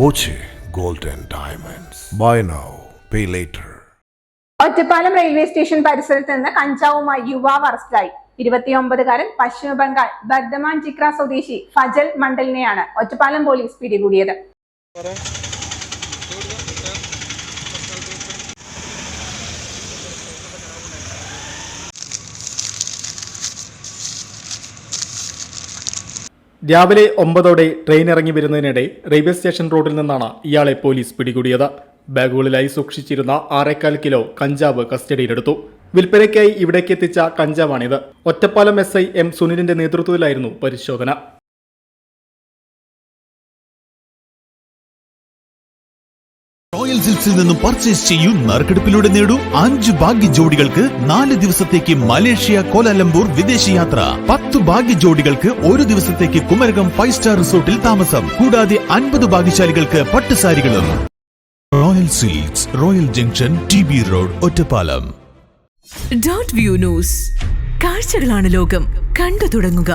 Boche gold and diamonds. Buy now pay later Ottapalam railway station പരിസരത്ത് നിന്ന് കഞ്ചാവുമായി യുവാവ് അറസ്റ്റിലായി. ഇരുപത്തിയൊമ്പതുകാരൻ പശ്ചിമ ബംഗാൾ ബർദമാൻ ചിക്ര സ്വദേശി ഫജൽ മണ്ഡലിനെയാണ് ഒറ്റപ്പാലം പോലീസ് പിടികൂടിയത്. രാവിലെ ഒമ്പതോടെ ട്രെയിൻ ഇറങ്ങി വരുന്നതിനിടെ റെയിൽവേ സ്റ്റേഷൻ റോഡിൽ നിന്നാണ് ഇയാളെ പോലീസ് പിടികൂടിയത്. ബാഗുകളിലായി സൂക്ഷിച്ചിരുന്ന ആറേക്കാൽ കിലോ കഞ്ചാവ് കസ്റ്റഡിയിലെടുത്തു. വിൽപ്പനയ്ക്കായി ഇവിടേക്ക് എത്തിച്ച കഞ്ചാവാണിത്. ഒറ്റപ്പാലം എസ് ഐ എം സുനിലിന്റെ നേതൃത്വത്തിലായിരുന്നു പരിശോധന. റോയൽ സിൽക്സിൽ നിന്നും പർച്ചേസ് ചെയ്യൂ നറുക്കെടുപ്പിലൂടെ നേടൂ അഞ്ച് ഭാഗ്യ ജോഡികൾക്ക് നാല് ദിവസത്തേക്ക് മലേഷ്യ കോലാലംപൂർ വിദേശയാത്ര പത്ത് ഭാഗ്യ ജോഡികൾക്ക് ഒരു ദിവസത്തേക്ക് കുമരകം ഫൈവ് സ്റ്റാർ റിസോർട്ടിൽ താമസം. കൂടാതെ അൻപത് ഭാഗ്യശാലികൾക്ക് പട്ടുസാരികളും royal silks royal junction T B road Ottapalam. Dot view news കാഴ്ചകളാണ് ലോകം. കണ്ടു തുടങ്ങുക.